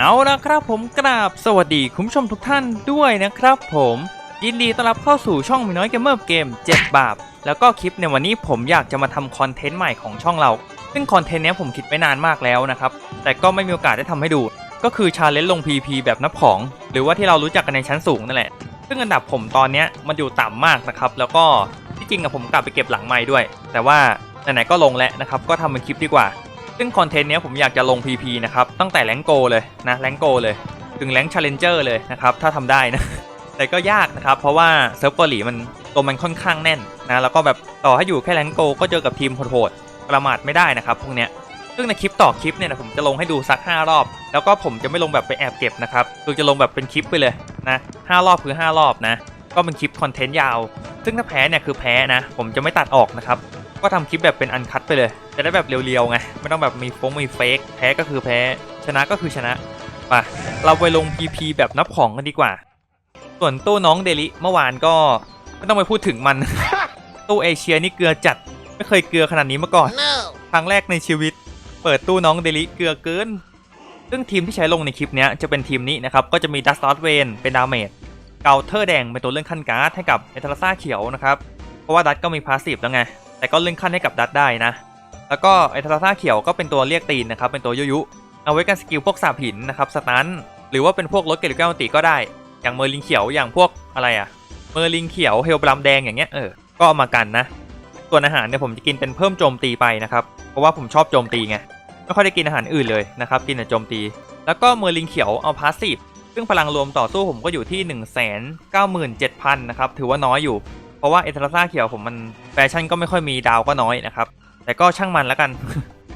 เอาละครับผมกราบสวัสดีคุณผู้ชมทุกท่านด้วยนะครับผมยินดีต้อนรับเข้าสู่ช่องมีน้อยเกมเมอร์เกม7บาปแล้วก็คลิปในวันนี้ผมอยากจะมาทำคอนเทนต์ใหม่ของช่องเรา ซึ่งคอนเทนต์เนี้ยผมคิดไว้นานมากแล้วนะครับ แต่ก็ไม่มีโอกาสได้ทำให้ดู ก็คือชาเลนจ์ลง PP แบบนับของ หรือว่าที่เรารู้จักกันในชั้นสูงนั่นแหละ ซึ่งอันดับผมตอนเนี้ยมันอยู่ต่ำมากนะครับแล้วก็ที่จริงอะผมกลับไปเก็บหลังไม้ด้วย แต่ว่าไหนๆก็ลงแล้วนะครับก็ทำเป็นคลิปดีกว่า ซึ่งคอนเทนต์นี้ผมอยากจะลง PP นะครับตั้งแต่แรงโกเลยนะแรงโกเลย ถึงแรงชาเลนเจอร์เลยนะครับถ้าทำได้นะ แต่ก็ยากนะครับ เพราะว่าเซิร์ฟเกาหลีมันตัวมันค่อนข้างแน่นนะแล้วก็แบบต่อให้อยู่แค่แรงโกก็เจอกับทีมโหดๆประมาทไม่ได้นะครับพวกเนี้ยซึ่งในคลิปต่อคลิปเนี่ยนะผมจะลงให้ดูสัก 5 รอบ แล้วก็ผมจะไม่ลงแบบไปแอบเก็บนะครับคือจะลงแบบเป็นคลิปไปเลยนะ5รอบคือ 5 รอบนะ ก็เป็นคลิปคอนเทนต์ยาว ซึ่งถ้าแพ้เนี่ยคือแพ้นะ ผมจะไม่ตัดออกนะครับ ก็ทำคลิปแบบเป็นอันคัดไปเลย จะได้แบบเรียวๆไง ไม่ต้องแบบมีฟงมีเฟกแพ้ก็คือแพ้ ชนะก็คือชนะไปเราไปลง PP แบบนับของกันดีกว่า ส่วนตู้น้องเดลิเมื่อวานก็ไม่ต้องไปพูดถึงมัน ตู้เอเชียนี่เกลือจัด ไม่เคยเกลือขนาดนี้มาก่อนครั้งแรกในชีวิต เปิดตู้น้องเดลิเกลือเกิน ซึ่งทีมที่ใช้ลงในคลิปเนี้ยจะเป็นทีมนี้นะครับ ก็จะมีดัสตอสเวนเป็นดาเมจเกาเทอร์แดงเป็นตัวเลื่อนขั้นการ์ดให้กับเอทาราซ่าเขียวนะครับ เพราะว่าดัตก็มีพาสซีฟแล้วไง แต่ก็เลื่อนขั้นให้กับดัตได้นะ แล้วก็เอทาราซ่าเขียวก็เป็นตัวเรียกตีนนะครับ เป็นตัวยุยุเอาไว้กันสกิลพวกสาบหินนะครับสตันหรือว่าเป็นพวกรถเกลิก้าติก็ได้ อย่างเมอร์ลิงเขียวอย่างพวกอะไรอะเมอร์ลิงเขียวเฮลบลัมแดงอย่างเงี้ยเออก็เอามากันนะ ส่วนอาหารเนี่ยผมจะกินเป็นเพิ่มโจมตีไปนะครับเพราะว่าผมชอบโจมตีไงไม่ค่อยได้กินอาหารอื่นเลยนะครับกินแต่โจมตี แล้วก็เมอร์ลิงเขียวเอาพาสซีฟซึ่งพลังรวมต่อสู้ผมก็อยู่ที่ 1 9 7 0 0 0นะครับถือว่าน้อยอยู่ เพราะว่าเอทาราซ่าเขียวผมมันแฟชั่นก็ไม่ค่อยมีดาวก็น้อยนะครับ แต่ก็ช่างมันแล้วกัน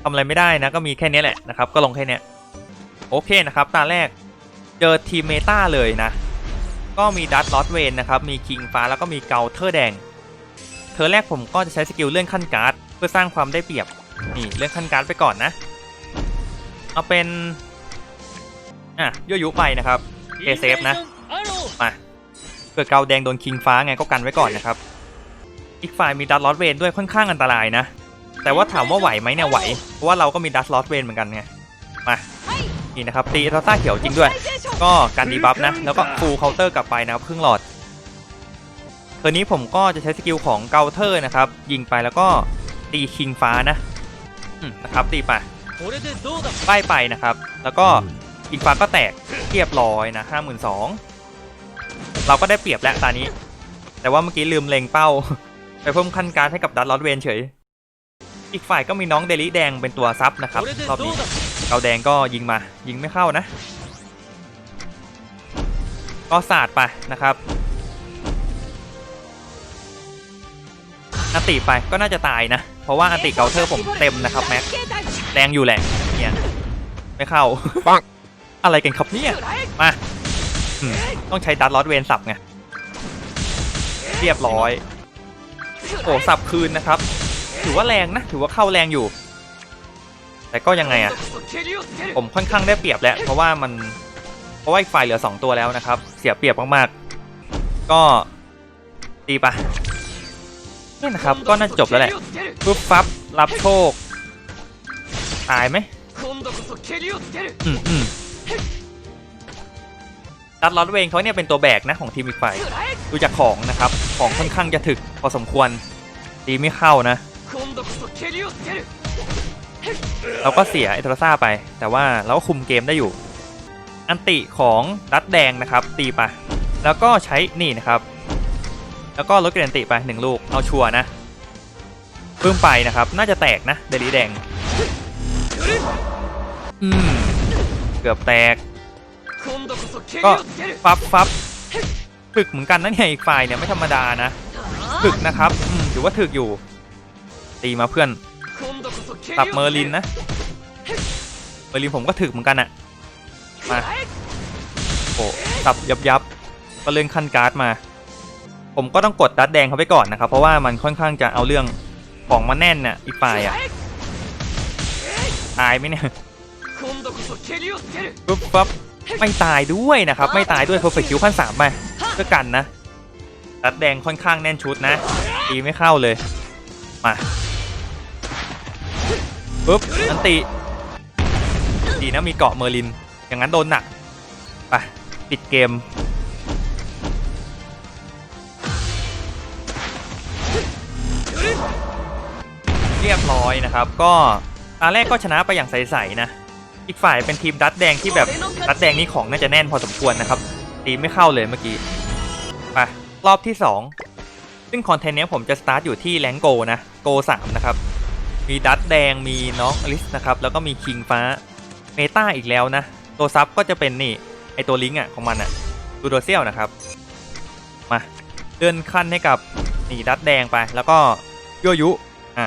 ทำอะไรไม่ได้นะก็มีแค่นี้แหละนะครับ ก็ลงแค่นี้โอเคนะครับ ตาแรกเจอทีมเมตาเลยนะ ก็มีดัตลอตเวนนะครับ มีคิงฟ้าแล้วก็มีเกาเทอร์แดง เธอแรกผมก็จะใช้สกิลเลื่อนขั้นการ์ดเพื่อสร้างความได้เปรียบ นี่เลื่อนขั้นการ์ดไปก่อนนะ เอาเป็น อะยั่วยุไปนะครับเอเซฟนะ มา เผื่อเกาแดงโดนคิงฟ้าไงก็กันไว้ก่อนนะครับ อีกฝ่ายมีดัตลอสเวนด้วยค่อนข้างอันตรายนะ แต่ว่าถามว่าไหวไหมเนี่ยไหว เพราะว่าเราก็มีดัตลอสเวนเหมือนกันไง มา นี่นะครับตีเอทาซ่าเขียวจริงด้วย ก็การดีบัฟนะ แล้วก็ฟูลเคาน์เตอร์กลับไปนะครับครึ่งหลอดเทอร์นี้ผมก็จะใช้สกิลของเกาเทอร์นะครับ ยิงไปแล้วก็ตีคิงฟ้านะอืมนะครับตีไปป้ายไปนะครับ แล้วก็คิงฟ้าก็แตกเรียบร้อยนะห้าหมื่นสอง เราก็ได้เปรียบแล้วตานี้ แต่ว่าเมื่อกี้ลืมเล็งเป้า ไปเพิ่มขั้นการดให้กับดัตลอตเวนเฉย อีกฝ่ายก็มีน้องเดลิแดงเป็นตัวซับนะครับรอบนี้เกาแดงก็ยิงมา ยิงไม่เข้านะ ก็สาดไปนะครับอันติไปก็น่าจะตายนะ เพราะว่าอันติเกาเทอร์ผมเต็มนะครับแม็กแรงอยู่แหละเนี่ยไม่เข้าปังอะไรกันครับเนี่ยมาอืม ต้องใช้ดัตลอตเวนสับไง เรียบร้อย โอ้สับคืนนะครับ ถือว่าแรงนะ ถือว่าเข้าแรงอยู่ แต่ก็ยังไงอะผมค่อนข้างได้เปรียบแล้วเพราะว่ามันเพราะว่าอีกฝ่ายเหลือ 2 ตัวแล้วนะครับ เสียเปรียบมากๆ ก็ตีปเนี่นะครับ ก็น่าจะจบแล้วแหละปุ๊บฟับรับโชค ตายไหมอืมอืม ดัดลอตเวงเขาเนี่ยเป็นตัวแบกนะของทีมอีกฝ่ายดูจากของนะครับ ของค่อนข้างจะถึกพอสมควรตีไม่เข้านะ เราก็เสียเอทราซ่าไป แต่ว่าเราก็คุมเกมได้อยู่ อันติของดัดแดงนะครับ ตีไป แล้วก็ใช้นี่นะครับ แล้วก็ลดเกรนติไปหนึ่งลูก เอาชัวร์นะปึ้มไปนะครับ น่าจะแตกนะเดลีแดง อืม เกือบแตก ก็ฟับฟับถึกเหมือนกันนะเนี่ยอีกฝ่ายเนี่ยไม่ธรรมดานะถึกนะครับอืมถือว่าถึกอยู่ ตีมาเพื่อนตับเมอร์ลินนะเมอร์ลินผมก็ถึกเหมือนกันอะมาโอ้ตับยับยับก็เลื่อนขั้นการ์ดมา ผมก็ต้องกดดัดแดงเขาไปก่อนนะครับ เพราะว่ามันค่อนข้างจะเอาเรื่องของมาแน่นน่ะอีกฝ่ายอะตายไหมเนี่ยปุ๊บปั๊บ ไม่ตายด้วยนะครับ ไม่ตายด้วยเพอร์เฟกคิวขั้นสามไปเพื่อกันนะดัดแดงค่อนข้างแน่นชุดนะตีไม่เข้าเลย มาปุ๊บอันติดีนะมีเกาะเมอร์ลิน อย่างนั้นโดนหนักไปปิดเกมเรียบร้อยนะครับ ก็ตาแรกก็ชนะไปอย่างใสๆนะ อีกฝ่ายเป็นทีมดัดแดงที่แบบดัดแดงนี่ของน่าจะแน่นพอสมควรนะครับตีไม่เข้าเลยเมื่อกี้ไปรอบที่ 2 ซึ่งคอนเทนต์นี้ผมจะสตาร์ทอยู่ที่แรงโกนะโก3นะครับ มีดัดแดงมีน้องอลิสนะครับ แล้วก็มีคิงฟ้าเมตาอีกแล้วนะ ตัวซับก็จะเป็นนี่ ไอตัวลิงก์อะของมันอะดูโดเซียลนะครับ มาเลื่อนขั้นให้กับนี่ดัดแดงไปแล้วก็ยั่วยุอ่า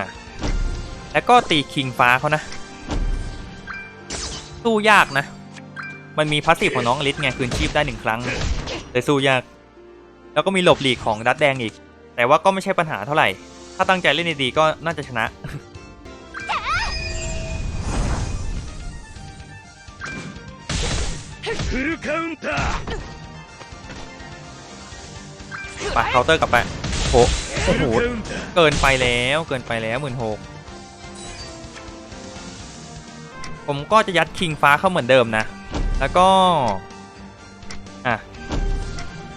แล้วก็ตีคิงฟ้าเขานะ สู้ยากนะ มันมีพาสซีฟของน้องอลิสไงคืนชีพได้หนึ่งครั้งแต่สู้ยาก แล้วก็มีหลบหลีกของดัดแดงอีก แต่ว่าก็ไม่ใช่ปัญหาเท่าไหร่ ถ้าตั้งใจเล่นดีๆก็น่าจะชนะ ไปเคาน์เตอร์กลับไปโอ้โห เกินไปแล้ว เกินไปแล้วหมื่นหก ผมก็จะยัดคิงฟ้าเข้าเหมือนเดิมนะ แล้วก็ อะ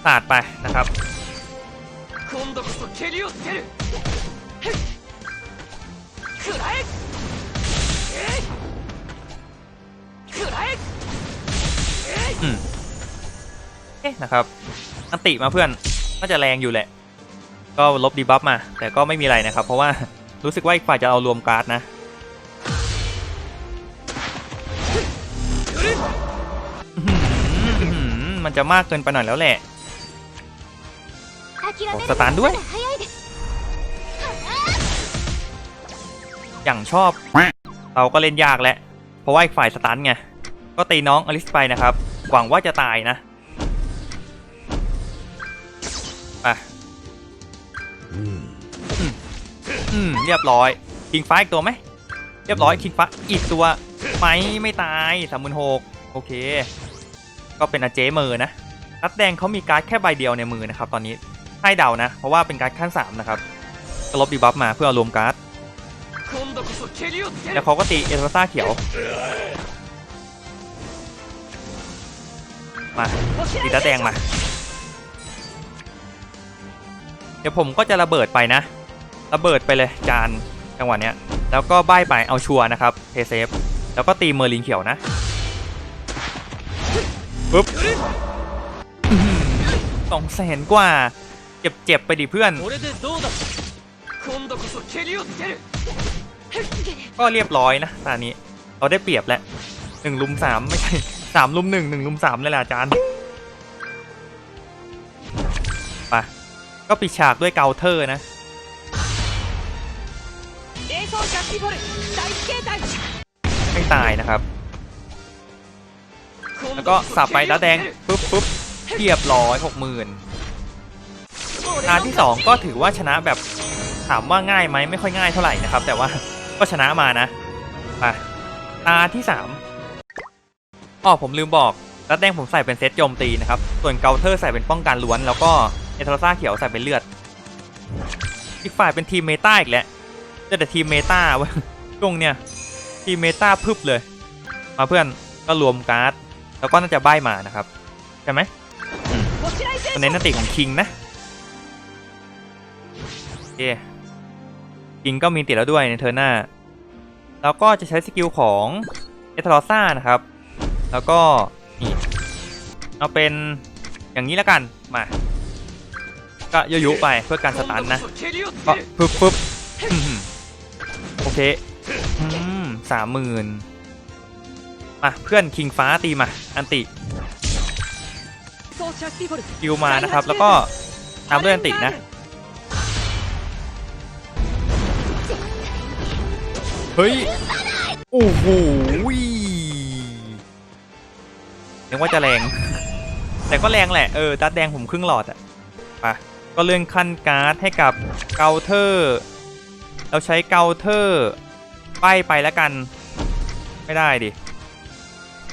สาดไปนะครับอืมเฮ้นะครับ อันติมาเพื่อน น่าจะแรงอยู่แหละ ก็ลบดีบัฟมา แต่ก็ไม่มีอะไรนะครับ เพราะว่ารู้สึกว่าอีกฝ่ายจะเอารวมการ์ดนะ มันจะมากเกินไปหน่อยแล้วแหละสตาร์ด้วย อย่างชอบ เราก็เล่นยากแหละ เพราะว่าอีกฝ่ายสตาร์ไง ก็ตีน้องอลิสไปนะครับ หวังว่าจะตายนะไปเรียบร้อยคิงฟ้าอีกตัวไหม เรียบร้อยคิงฟ้าอีกตัวไหมไม่ตายสามหมืนหกโอเค ก็เป็นอาเจมือนะนัดแดงเขามีการ์ดแค่ใบเดียวในมือนะครับตอนนี้ให้เดานะ เพราะว่าเป็นการ์ดขั้น3นะครับก็ลบดีบัฟมาเพื่ออรวมการ์ดแล้วเขาก็ตีเอสปาซ่าเขียวมาตีนัดแดงมา เดี๋ยวผมก็จะระเบิดไปนะ ระเบิดไปเลยจานจังหวะเนี้ยแล้วก็ใบไปเอาชัวนะครับเทเซฟแล้วก็ตีเมอร์ลินเขียวนะ ปึ๊บสองแสนกว่า เจ็บๆไปดิเพื่อน ก็เรียบร้อยนะตอนนี้ เราได้เปรียบแล้วหนึ่งลุมสามไม่ใช่สามลุมหนึ่งหนึ่งลุมสามเลยแหละจานย์ไปก็ปิดฉากด้วยเกาเทอร์นะไม่ตายนะครับ แล้วก็สับไปแล้วแดงปุ๊บปุ๊บเรียบร้อยหกหมื่นตาที่สองก็ถือว่าชนะแบบถามว่าง่ายไหมไม่ค่อยง่ายเท่าไหร่นะครับ แต่ว่าก็ชนะมานะไปตาที่สามอ๋อผมลืมบอกรัดแดงผมใส่เป็นเซตโจมตีนะครับ ส่วนเกาเทอร์ใส่เป็นป้องกันล้วน แล้วก็เอทโรซ่าเขียวใส่เป็นเลือด อีกฝ่ายเป็นทีมเมตาอีกแล้วเจอแต่ทีมเมตาวะช่วงเนี้ยทีมเมตาพึบเลย มาเพื่อนก็รวมการ์ด แล้วก็น่าจะใบมานะครับ ใช่ไหมตัวเน้นนติของคิงนะโอเคคิงก็มีติแล้วด้วยในเทอร์หน้า แล้วก็จะใช้สกิลของเอทรอซ่านะครับ แล้วก็นี่เอาเป็นอย่างนี้แล้วกัน มา ก็ยุยุไปเพื่อการสตาร์ทนะ ก็ปึ๊บปึ๊บโอเคสามหมื่น มเพื่อนคิงฟ้าตีมา อันติคิวมานะครับ แล้วก็ตามด้วยอันตินะเฮ้ย โอ้โหนึงว่าจะแรง แต่ก็แรงแหละ เออดัดแดงผมครึ่งหลอดอะปะก็เลื่อนขั้นการ์ดให้กับเกาเทอร์ เราใช้เกาเทอร์ปไปแล้วกัน ไม่ได้ดิ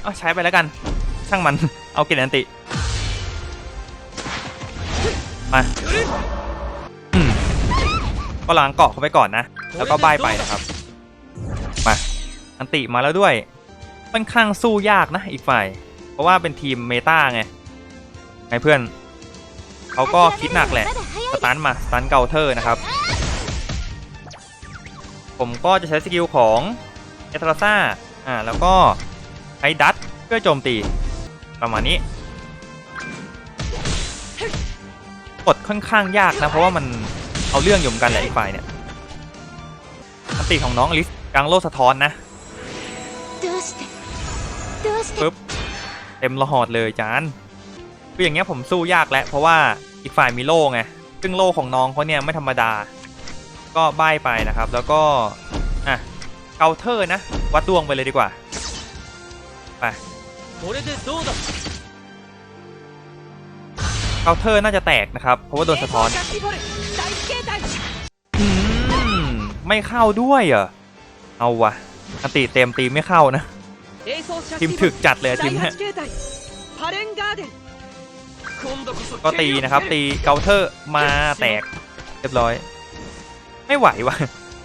เอาใช้ไปแล้วกัน ช่างมัน เอาเกณฑ์อันติ มาก็ล้างเกาะเขาไปก่อนนะ แล้วก็บายไปนะครับ มาอันติมาแล้วด้วยค่อนข้างสู้ยากนะอีกฝ่าย เพราะว่าเป็นทีมเมตาไง ไงเพื่อน เขาก็คิดหนักแหละ สตันมา สตันเกาเทอร์นะครับ ผมก็จะใช้สกิลของเอตราซ่า อ่า แล้วก็ ช้ดัตเพื่อโจมตี ประมาณนี้ กดค่อนข้างยากนะ เพราะว่ามันเอาเรื่องอยู่กันแหละอีกฝ่ายเนี่ยอันตีของน้องอลิสกลางโลสะท้อนนะปึ๊บเต็มระหอดเลยจานคืออย่างเงี้ยผมสู้ยากแล้วเพราะว่าอีกฝ่ายมีโล่ไงซึ่งโล่ของน้องเขาเนี่ยไม่ธรรมดา ก็ใบไปนะครับ แล้วก็อะเกาเทอร์นะ วัดดวงไปเลยดีกว่า ไปเคาเทอร์น่าจะแตกนะครับ เพราะว่าโดนสะท้อน ไม่เข้าด้วยเหรอ เอาวะอันติเต็มตีไม่เข้านะ ทีมถึกจัดเลยทีมเนี่ยก็ตีนะครับ ตีเกาเทอร์มาแตก เรียบร้อย ไม่ไหวว่ะ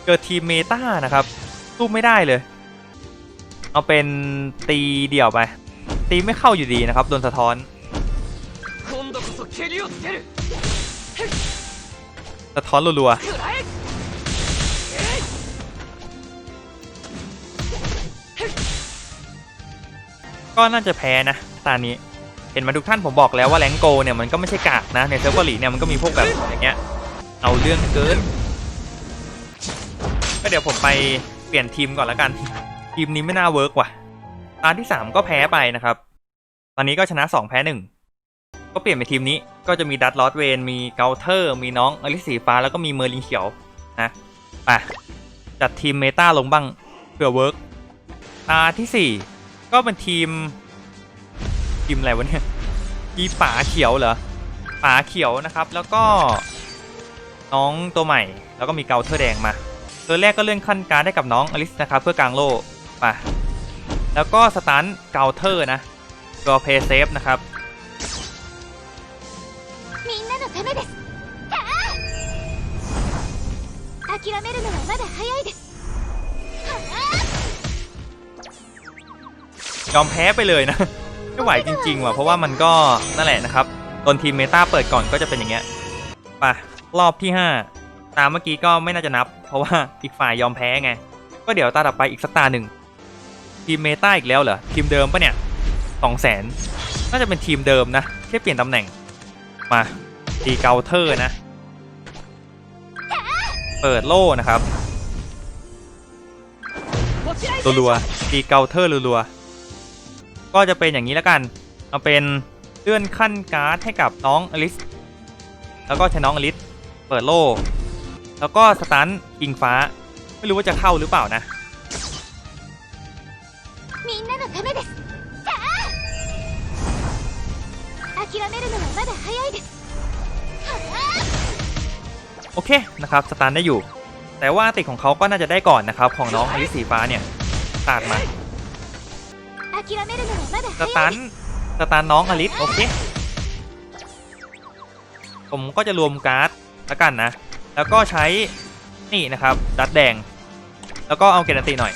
เกิดทีมเมตานะครับสู้ไม่ได้เลย เอาเป็นตีเดี่ยวไป ตีไม่เข้าอยู่ดีนะครับโดนสะท้อนสะท้อนรัวๆก็น่าจะแพ้นะตานี้เห็นมาทุกท่านผมบอกแล้วว่าแรงโกเนี่ยมันก็ไม่ใช่กากนะในเซิร์ฟเวอร์ลีเนี่ยมันก็มีพวกแบบอย่างเงี้ยเอาเรื่องเกิน ก็เดี๋ยวผมไปเปลี่ยนทีมก่อนละกัน ทีมนี้ไม่น่าเวิร์กว่ะ ตาที่ 3 ก็แพ้ไปนะครับ ตอนนี้ก็ชนะ 2 แพ้ 1 ก็เปลี่ยนเป็นทีมนี้ก็จะมีดัตลอสเวนมีเกาเทอร์ มีน้องอลิสสีฟ้าแล้วก็มีเมอร์ลินเขียวนะไปจัดทีมเมตาลงบ้างเผื่อเวิร์กตาที่ 4 ก็เป็นทีม ทีมอะไรวะเนี่ยทีป่าเขียวเหรอป่าเขียวนะครับ แล้วก็น้องตัวใหม่ แล้วก็มีเกาเทอร์แดงมา ตัวแรกก็เลื่อนขั้นการได้กับน้องอลิสนะครับเพื่อกลางโล่ ไป แล้วก็สตันเกาเทอร์นะรอเพย์เซฟนะครับยอมแพ้ไปเลยนะ ไม่ไหวจริง ๆ ว่ะ เพราะว่ามันก็นั่นแหละนะครับตอนทีมเมตาเปิดก่อนก็จะเป็นอย่างเงี้ยปะรอบที่ 5 ตามเมื่อกี้ก็ไม่น่าจะนับ เพราะว่าอีกฝ่ายยอมแพ้ไง ก็เดี๋ยวตาต่อไปอีกสักตาหนึ่ง ทีมเมตาอีกแล้วเหรอ ทีมเดิมปะเนี่ยสองแสนน่าจะเป็นทีมเดิมนะแค่เปลี่ยนตำแหน่ง มาตีเกาเทอร์นะ เปิดโล่นะครับรัวๆตีเกาเทอร์รัวๆก็จะเป็นอย่างนี้แล้วกันเอาเป็นเลื่อนขั้นการ์ดให้กับน้องอลิส แล้วก็ใช้น้องอลิส เปิดโล่ แล้วก็สตันยิงฟ้า ไม่รู้ว่าจะเข้าหรือเปล่านะ โอเคนะครับสตาร์ได้อยู่ แต่ว่าติดของเขาก็น่าจะได้ก่อนนะครับ ของน้องอลิสีฟ้าเนี่ยตาดมาสตาร์สตาร์น้องอลิสโอเคผมก็จะรวมการ์ดแล้วกันนะ แล้วก็ใช้นี่นะครับ ดัดแดง แล้วก็เอาเกนันตีหน่อย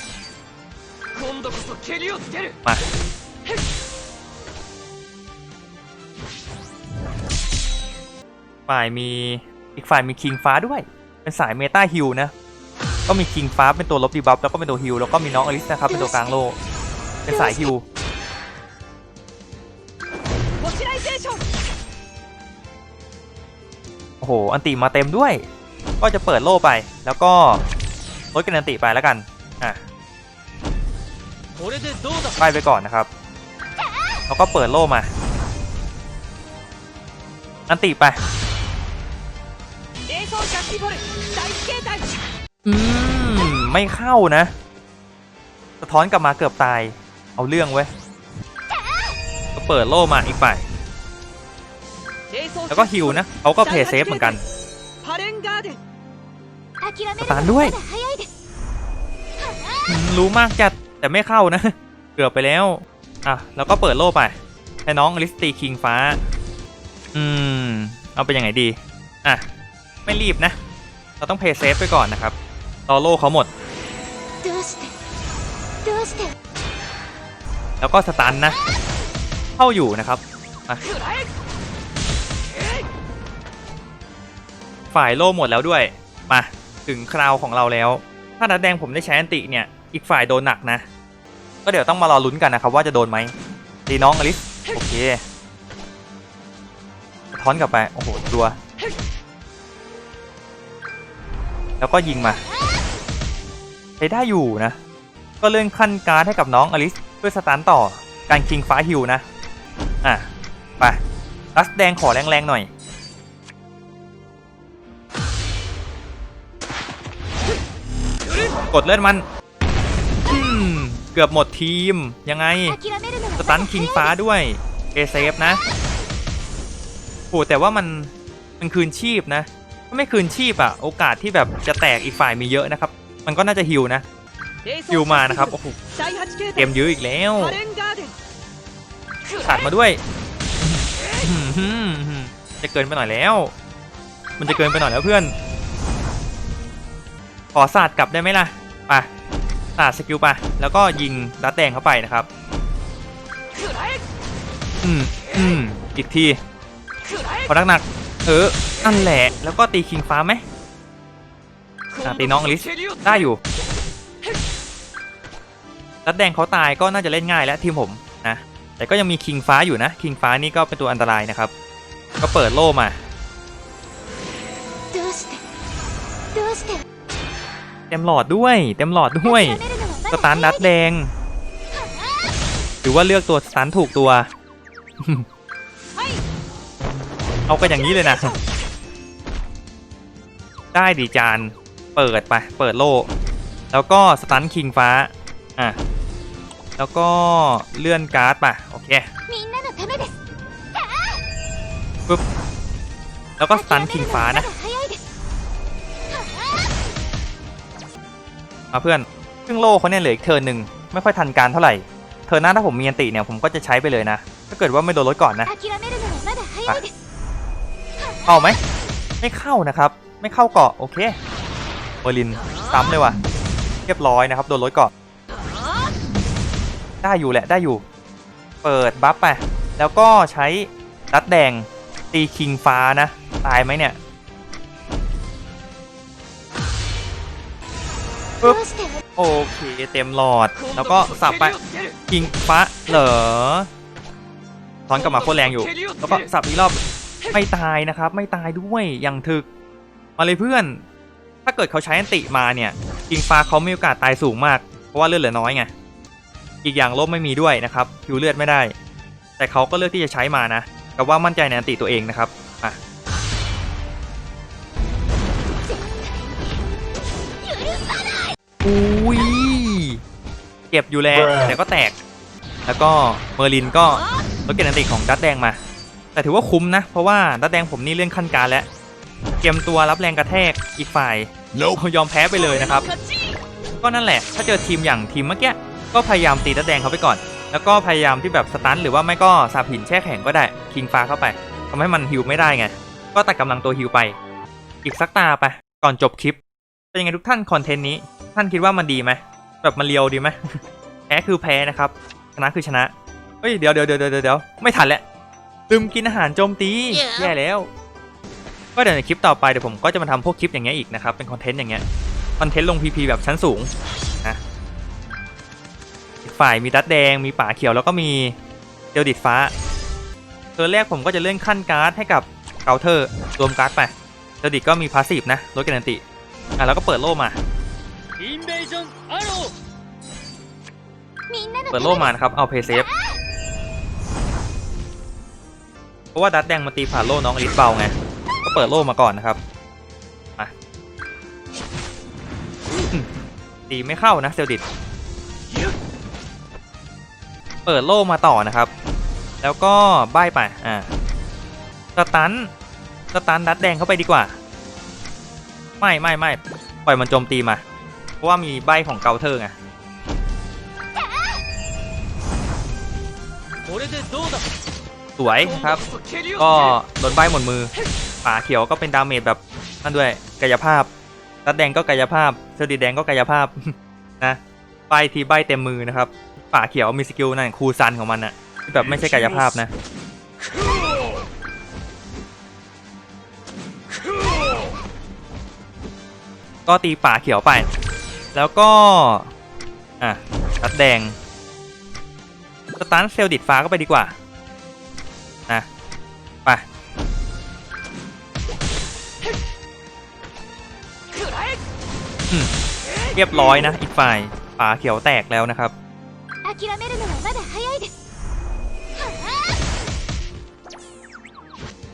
มา ฝ่ายมี อีกฝ่ายมีคิงฟ้าด้วย เป็นสายเมตาฮิลนะ ก็มีคิงฟ้าเป็นตัวลบดีบัฟแล้วก็เป็นตัวฮิลแล้วก็มีน้องอลิสนะครับเป็นตัวกลางโลเป็นสายฮิลโอ้โห อันติมาเต็มด้วย ก็จะเปิดโล่ไป แล้วก็ลดกันอันติไปแล้วกัน อะไปไปก่อนนะครับ แล้วก็เปิดโล่มา อันติไป อืม ไม่เข้านะ สะท้อนกลับมาเกือบตาย เอาเรื่องเว้ย ก็เปิดโล่มาอีกฝ่ายแล้วก็ฮิวนะเขาก็เพย์เซฟเหมือนกันสตานด้วย รู้มากจัดแต่ไม่เข้านะ เกือบไปแล้ว อะ แล้วก็เปิดโล่ไป ให้น้องลิสตีคิงฟ้า อืม เอาเป็นยังไงดี อะ ไม่รีบนะ เราต้องเพย์เซฟไปก่อนนะครับรอโลเขาหมด แล้วก็สตันนะ เข้าอยู่นะครับฝ่ายโล่หมดแล้วด้วย มา ถึงคราวของเราแล้ว ถ้านัดแดงผมได้ใช้อันติเนี่ย อีกฝ่ายโดนหนักนะ ก็เดี๋ยวต้องมารอลุ้นกันนะครับ ว่าจะโดนไหมดีน้องอลิส โอเคท้อนกลับไป โอ้โหตัว แล้วก็ยิงมาใช้ได้อยู่นะ ก็เลื่อนขั้นการให้กับน้องอลิสพื่อสตาร์ต่อการคิงฟ้าฮิวนะ อะ ไปรัสแดงขอแรงๆหน่อย กดเลือดมันเกือบหมดทีม ยังไง สตันคิงฟ้าด้วย เอเซฟนะโหแต่ว่ามัน มันคืนชีพนะ ไม่คืนชีพอะโอกาสที่แบบจะแตกอีกฝ่ายมีเยอะนะครับ มันก็น่าจะฮิวนะฮิวมานะครับโอ้โหเกมยื้ออีกแล้วตัดมาด้วยจะเกินไปหน่อยแล้ว มันจะเกินไปหน่อยแล้วเพื่อน ขอสาสตร์กลับได้ไหมล่ะไปศาสตร์สกิลไปแล้วก็ยิงดาแดงเข้าไปนะครับอืมอืมอีกทีพอนักหนัก เออนั่นแหละ แล้วก็ตีคิงฟ้าไหมตีน้องอลิสได้อยู่รัดแดงเขาตายก็น่าจะเล่นง่ายแล้วทีมผมนะแต่ก็ยังมีคิงฟ้าอยู่นะคิงฟ้านี่ก็เป็นตัวอันตรายนะครับ ก็เปิดโล่มาเต็มหลอดด้วยเต็มหลอดด้วยสตาร์นัดแดง หรือว่าเลือกตัวสตาร์ถูกตัว เอากันอย่างนี้เลยนะ ได้ดีจาน เปิดไป เปิดโลแล้วก็สตันคิงฟ้า อะ แล้วก็เลื่อนการ์ดไปโอเคปึ๊บ แล้วก็สตันคิงฟ้านะมาเพื่อนซึ่งโลเขาเนี่ยเหลืออีกเทอร์นหนึ่งไม่ค่อยทันการเท่าไหร่ เทอร์นหน้าถ้าผมมีอันติเนี่ยผมก็จะใช้ไปเลยนะ ถ้าเกิดว่าไม่โดนรถก่อนนะ เข้าไหมไม่เข้านะครับ ไม่เข้าเกาะโอเคเบอรินซ้ำเลยว่ะ เรียบร้อยนะครับโดนรถเกาะได้อยู่แหละได้อยู่ เปิดบัฟไปแล้วก็ใช้รัดแดงตีคิงฟ้านะ ตายไหมเนี่ยปึ๊บโอเคเต็มหลอด แล้วก็สับไปคิงฟ้าเหรอถอนกลับมาโคตรแรงอยู่ แล้วก็สับอีกรอบ ไม่ตายนะครับ ไม่ตายด้วยอย่างถึก มาเลยเพื่อน ถ้าเกิดเขาใช้อันติมาเนี่ยคิงฟ้าเขามีโอกาสตายสูงมาก เพราะว่าเลือดเหลือน้อยไง อีกอย่างลบไม่มีด้วยนะครับคิวเลือดไม่ได้ แต่เขาก็เลือกที่จะใช้มานะแต่ว่ามั่นใจในอันติตัวเองนะครับอะอุ้ยเก็บอยู่แล้วแต่ก็แตก แล้วก็เมอร์ลินก็ลดเกณฑ์อันติของดัตแดงมา แต่ถือว่าคุ้มนะ เพราะว่าดัตแดงผมนี่เลื่อนขั้นการแล้วเตรียมตัวรับแรงกระแทกอีกฝ่าย Nope. ยอมแพ้ไปเลยนะครับ勝ちก็นั่นแหละ ถ้าเจอทีมอย่างทีมเมื่อกี้ก็พยายามตีดัตแดงเขาไปก่อน แล้วก็พยายามที่แบบสตันหรือว่าไม่ก็สาบหินแช่แข็งก็ได้คิงฟ้าเข้าไปทำให้มันฮิวไม่ได้ไงก็ตัดกำลังตัวฮิวไป อีกสักตาไปก่อนจบคลิป เป็นยังไงทุกท่านคอนเทนต์นี้ ท่านคิดว่ามันดีไหมแบบมันเลียวดีไหมแพ้คือแพ้นะครับชนะคือชนะเฮ้ยเดี๋ยวเดี๋ยวเดี๋ยวเดี๋ยวเดี๋ยวไม่ทันแล้ว ตึมกินอาหารโจมตี yeah. แย่แล้ว ก็เดี๋ยวในคลิปต่อไปเดี๋ยวผมก็จะมาทำพวกคลิปอย่างเงี้ยอีกนะครับ เป็นคอนเทนต์อย่างเงี้ย คอนเทนต์ลงพีพีแบบชั้นสูงนะฝ่ายมีดัดแดง มีป่าเขียวแล้วก็มีเดลดิดฟ้า ตัวแรกผมก็จะเลื่อนขั้นการ์ดให้กับเกาเธอร์รวมการ์ดไปเดลดิดก็มีพาสซีฟนะลดกันติอะแล้วก็เปิดโล่มาเปิดโล่มานะครับ เอาเพย์เซฟ เพราะว่าดัดแดงมาตีผ่านโล่น้องอลิสเบาไง ก็เปิดโล่มาก่อนนะครับมาตีไม่เข้านะเซลดิดเปิดโล่มาต่อนะครับ แล้วก็ใบไป อ่า สตัน สตันดัดแดงเข้าไปดีกว่า ไม่ไม่ไม่ปล่อยมันโจมตีมา เพราะว่ามีใบของเกาเทอร์ไง สวยครับ ก็โดนใบหมดมือหมาเขียวก็เป็นดาเมจแบบนั่นด้วยกายภาพตัดแดงก็กายภาพเสื้อดแดงก็กายภาพนะใบทีใบเต็มมือนะครับป่าเขียวมีสกิลนั่นคูซันของมันน่ะที่แบบไม่ใช่กายภาพนะก็ตีป่าเขียวไป แล้วก็ อะตัดแดง สตาร์เซลดิดฟ้าก็ไปดีกว่า เรียบร้อยนะ อีกฝ่ายป่าเขียวแตกแล้วนะครับ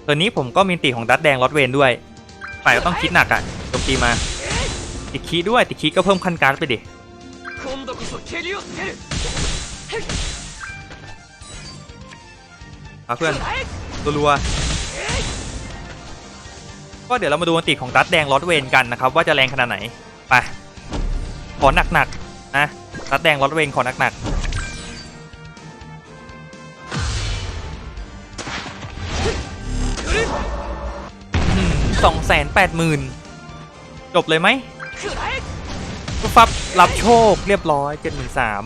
ตัวนี้ผมก็มีตีของดัตแดงลอดเวนด้วย ฝ่ายก็ต้องคิดหนักอะ่ะโจมตีมา ติดคีด้วย ติดคีก็เพิ่มคันการ์ดไปดิมาเพื่อนตัวรัวก็เดี๋ยวเรามาดูมันติของดัตแดงลอดเวนกันนะครับ ว่าจะแรงขนาดไหน ไป ขอหนักหนักนะรัดแดงรถเวงขอหนักหนักสองแสนแปดหมื่นจบเลยไหมปั๊บรับโชคเรียบร้อยเจ็ดหมื่นสาม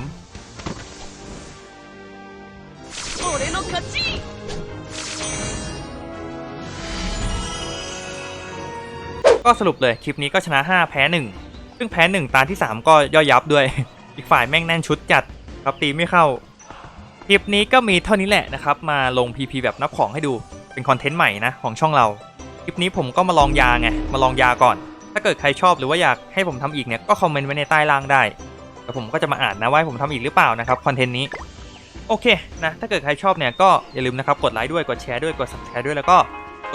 ก็สรุปเลย คลิปนี้ก็ชนะ 5 แพ้ 1 ซึ่งแพ้1ตาที่ 3 ก็ย่อยยับด้วย อีกฝ่ายแม่งแน่นชุดจัดครับตีไม่เข้า คลิปนี้ก็มีเท่านี้แหละนะครับ มาลง PP แบบนับของให้ดูเป็นคอนเทนต์ใหม่นะของช่องเรา คลิปนี้ผมก็มาลองยาไงมาลองยาก่อน ถ้าเกิดใครชอบหรือว่าอยากให้ผมทำอีกเนี่ยก็คอมเมนต์ไว้ในใต้ล่างได้แล้วผมก็จะมาอ่านนะว่าผมทำอีกหรือเปล่านะครับคอนเทนต์นี้โอเคนะถ้าเกิดใครชอบเนี่ยก็อย่าลืมนะครับกดไลค์ด้วยกดแชร์ด้วยกด subscribe ด้วยแล้วก็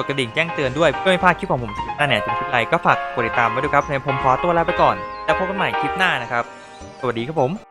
ดกระดิ่งแจ้งเตือนด้วยเพื่อไม่พลาดคลิปของผมน้าเนี่ยจะเป็นคลิปอะไรก็ฝากกดติดตามไว้ด้วยครับในผมขอตัวลาไปก่อน แล้วพบกันใหม่คลิปหน้านะครับ สวัสดีครับผม